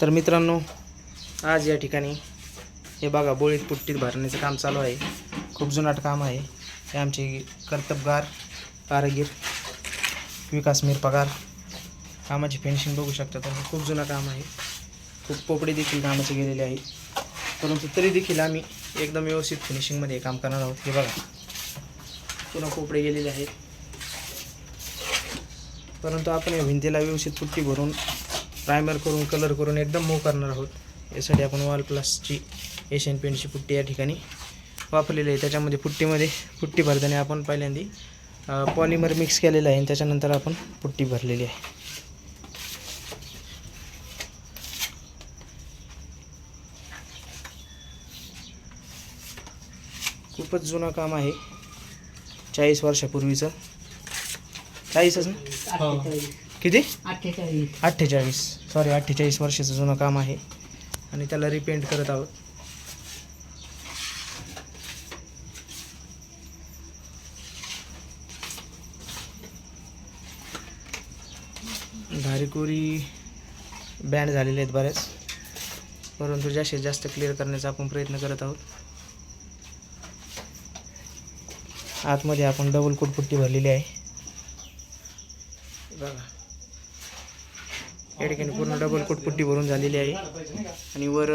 तर मित्रांनो आज या ठिकाणी हे बघा बोळीत पुट्टीत भरण्याचं काम चालू आहे. खूप जुनाट काम आहे. हे आमचे कर्तबगार कारागीर विकास पगार कामाची फिनिशिंग बघू शकता तुम्ही. खूप जुनं काम आहे. खूप पोपडे देखील कामाचे गेलेले आहे. परंतु तरी देखील आम्ही एकदम व्यवस्थित फिनिशिंगमध्ये काम करणार आहोत. हे बघा. पुन्हा पोपडे गेलेले आहेत. परंतु आपण या भिंतीला व्यवस्थित पुट्टी भरून प्रायमर करून कलर करून एकदम मूव करणार आहोत. यासाठी आपण वॉल प्लसची एशियन पेंटची पुट्टी या ठिकाणी वापरलेली आहे. त्याच्यामध्ये पुट्टीमध्ये पुट्टी भरताना आपण पहिल्यांदा पॉलिमर मिक्स केलेलं आहे आणि त्याच्यानंतर आपण पुट्टी भरलेली आहे. खूपच जुनं काम आहे. चाळीस वर्षापूर्वीचं. चाळीसच ना? हो. किती? अठ्ठेचाळीस. अठ्ठेचाळीस. सॉरी अठ्ठेचाळीस वर्षाचं जुनं काम आहे. आणि त्याला रिपेंट करत आहोत. धारेकोरी बँड झालेले आहेत बऱ्याच. परंतु जास्तीत जास्त क्लिअर करण्याचा आपण प्रयत्न करत आहोत. आतमध्ये आपण डबल कोट पुट्टी भरलेली आहे. बघा. या ठिकाणी पूर्ण डबल कोट पुट्टी भरून झालेली आहे. आणि वर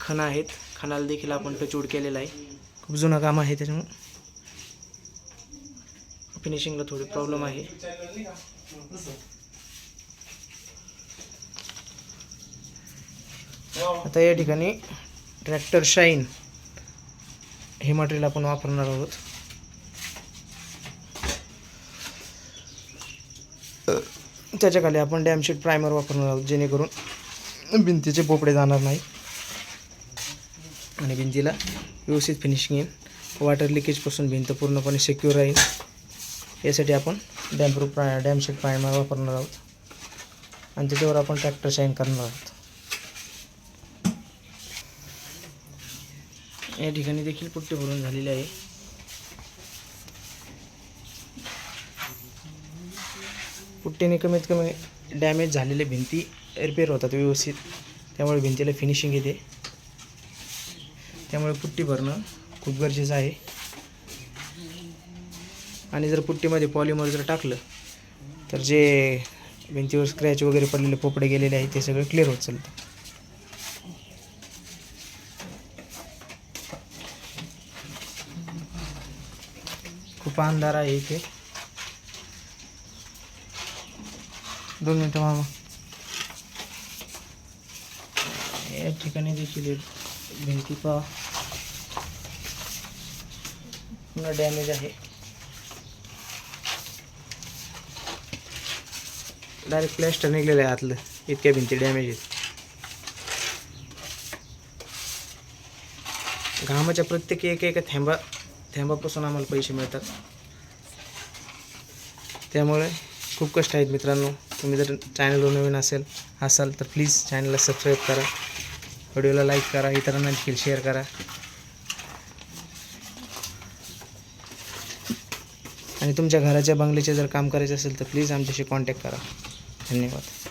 खण आहेत. खणाला देखील आपण टचूड केलेला आहे. खूप जुनं काम आहे त्याच्यामुळं. फिनिशिंगला थोडी प्रॉब्लेम आहे. आता या ठिकाणी ट्रॅक्टर शाईन हे मटेरियल आपण वापरणार आहोत. तर त्याच्याखाली आपण डॅमशीट प्रायमर वापरणार आहोत जेणेकरून भिंतीचे पोपडे जाणार नाही. आणि भिंतीला व्यवस्थित फिनिशिंग येईल. वॉटर लिकेजपासून भिंत पूर्णपणे सिक्युअर राहील. यासाठी आपण डॅमप्रूफ प्राय डॅमशीट प्रायमर वापरणार आहोत. आणि त्याच्यावर आपण ट्रॅक्टर शाईन करणार आहोत. या ठिकाणी देखील पुट्टी भरून झालेली आहे. पुट्टीने कमीत कमी डॅमेज झालेल्या भिंती रिपेअर होतात व्यवस्थित. त्यामुळे भिंतीला फिनिशिंग येते. त्यामुळे पुट्टी भरणं खूप गरजेचं आहे. आणि जर पुट्टीमध्ये पॉलिमर जर टाकलं तर जे भिंतीवर स्क्रॅच वगैरे पडलेले पोपडे गेलेले आहेत ते सगळं क्लिअर होत चालतं. खूप अंधार आहे इथे. दोन मिनटं मामा या ठिकाणी देखील भिंती पहा. पुन्हा डॅमेज आहे. डायरेक्ट प्लॅस्टर निघलेलं आहे आतलं. इतक्या भिंती डॅमेज आहेत. घामाच्या प्रत्येक एक एका थेंबा थेंबापासून आम्हाला पैसे मिळतात. त्यामुळे खूप कष्ट आहेत मित्रांनो. तुम्ही जर चॅनलवर नवीन असेल असाल तर प्लीज चॅनलला सबस्क्राईब करा. व्हिडिओला लाईक करा इतरांना देखील शेअर करा. आणि तुमच्या घराच्या बंगल्याचे जर काम करायचे असेल तर प्लीज आमच्याशी कॉन्टॅक्ट करा. धन्यवाद.